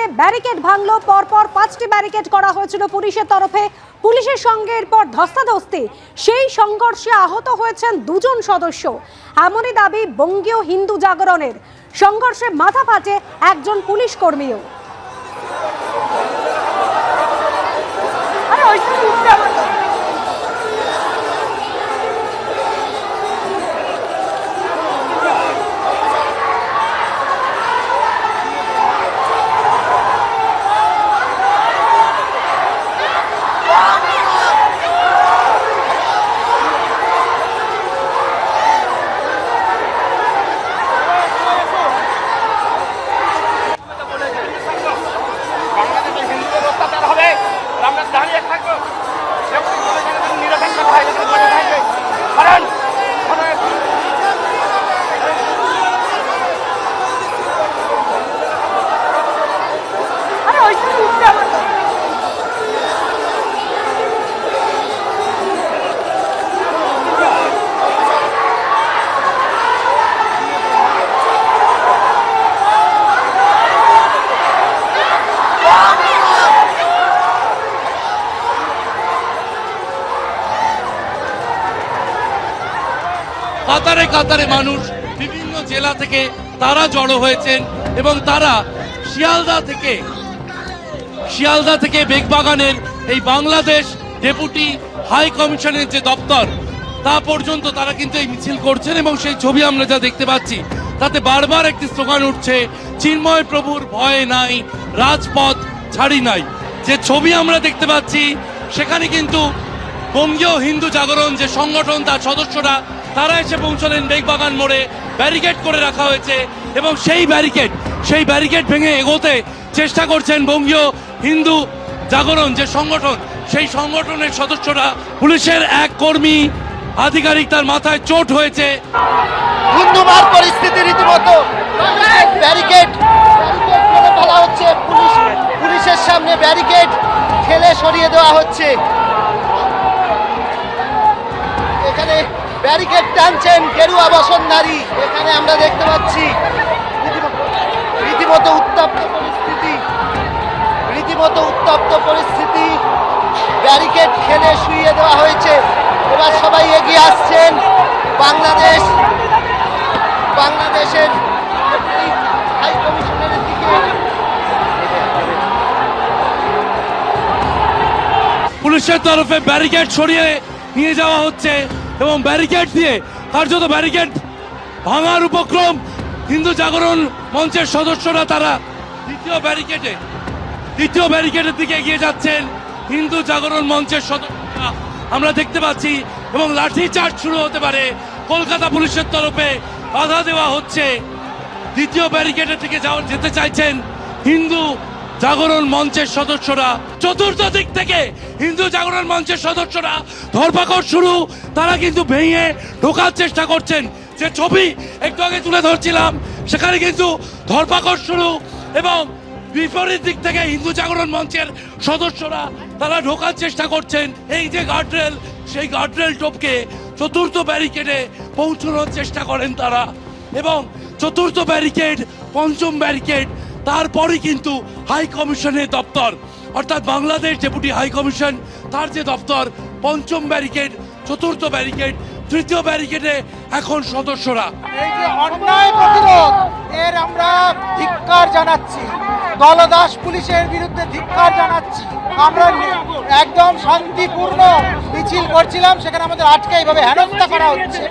থেকে ব্যারিকেড ভাঙলো, পরপর পাঁচটি ব্যারিকেড করা হয়েছিল পুলিশের তরফে। পুলিশের সঙ্গে এরপর ধস্তাধস্তি। সেই সংঘর্ষে আহত হয়েছেন দুজন সদস্য। এমনই দাবি বঙ্গীয় হিন্দু জাগরণের। সংঘর্ষে মাথা পাচে একজন পুলিশ কর্মীও। কাতারে কাতারে মানুষ বিভিন্ন জেলা থেকে তারা জড়ো হয়েছেন এবং তারা শিয়ালদা থেকে শিয়ালদা থেকে বেগবাগানের এই বাংলাদেশ ডেপুটি হাই কমিশনের যে দপ্তর, তা পর্যন্ত তারা কিন্তু এই মিছিল করছেন এবং সেই ছবি আমরা যা দেখতে পাচ্ছি, তাতে বারবার একটি স্লোগান উঠছে, চিন্ময় প্রভুর ভয় নাই, রাজপথ ছাড়ি নাই। যে ছবি আমরা দেখতে পাচ্ছি, সেখানে কিন্তু বঙ্গীয় হিন্দু জাগরণ যে সংগঠন, তার সদস্যরা তারা এসে পৌঁছলেন বেগবাগান মোড়ে। ব্যারিকেড করে রাখা হয়েছে এবং সেই ব্যারিকেড সেই ব্যারিকেড ভেঙে এগোতে চেষ্টা করছেন বঙ্গীয় হিন্দু জাগরণ যে সংগঠন, সেই সংগঠনের সদস্যরা পুলিশের এক কর্মী আধিকারিক তার মাথায় চোট হয়েছে। পরিস্থিতি রীতিমতো। ব্যারিকেড করে হচ্ছে। পুলিশ, পুলিশের সামনে ব্যারিকেড ঠেলে সরিয়ে দেওয়া হচ্ছে। ব্যারিকেড টানছেন গেরুয়া বসনধারী এখানে আমরা দেখতে পাচ্ছি রীতিম- রীতিমতো উত্তপ্ত পরিস্থিতি। রীতিমতো উত্তপ্ত পরিস্থিতি। ব্যারিকেড খেলে শুইয়ে দেওয়া হয়েছে। এবার সবাই এগিয়ে আসছেন। বাংলাদেশ বাংলাদেশের হাই দিকে। পুলিশের তরফে ব্যারিকেড সরিয়ে নিয়ে যাওয়া হচ্ছে। এবং ব্যারিকেড দিয়ে কার্যত ব্যারিকেড ভাঙার উপক্রম হিন্দু জাগরণ মঞ্চের সদস্যরা তারা দ্বিতীয় ব্যারিকেডে দ্বিতীয় ব্যারিকেডের দিকে এগিয়ে যাচ্ছেন হিন্দু জাগরণ মঞ্চের সদস্যরা। আমরা দেখতে পাচ্ছি এবং লাঠি চার্জ শুরু হতে পারে। কলকাতা পুলিশের তরফে বাধা দেওয়া হচ্ছে। দ্বিতীয় ব্যারিকেডের দিকে যাওয়া যেতে চাইছেন হিন্দু জাগরণ মঞ্চের সদস্যরা চতুর্থ দিক থেকে হিন্দু জাগরণ মঞ্চের সদস্যরা ধরপাকড় শুরু, তারা কিন্তু ভেঙে ঢোকার চেষ্টা করছেন। যে ছবি একটু আগে তুলে ধরছিলাম, সেখানে কিন্তু ধরপাকড় শুরু এবং বিপরীত দিক থেকে হিন্দু জাগরণ মঞ্চের সদস্যরা তারা ঢোকার চেষ্টা করছেন। এই যে গার্ডরেল সেই গার্ডরেল টপকে চতুর্থ ব্যারিকেডে পৌঁছানোর চেষ্টা করেন তারা এবং চতুর্থ ব্যারিকেড পঞ্চম ব্যারিকেড তারপরই কিন্তু হাই কমিশনের দপ্তর, অর্থাৎ বাংলাদেশ ডেপুটি হাই কমিশন তার যে দপ্তর, পঞ্চম ব্যারিকেড চতুর্থ ব্যারিকেড তৃতীয় ব্যারিকেডে এখন সদস্যরা। এই যে অন্যায় প্রতিরোধ, এর আমরা ধিক্কার জানাচ্ছি। দলদাস পুলিশের বিরুদ্ধে ধিক্কার জানাচ্ছি। আমরা একদম শান্তিপূর্ণ মিছিল করছিলাম, সেখানে আমাদের আজকে এইভাবে হেনস্থা করা হচ্ছে।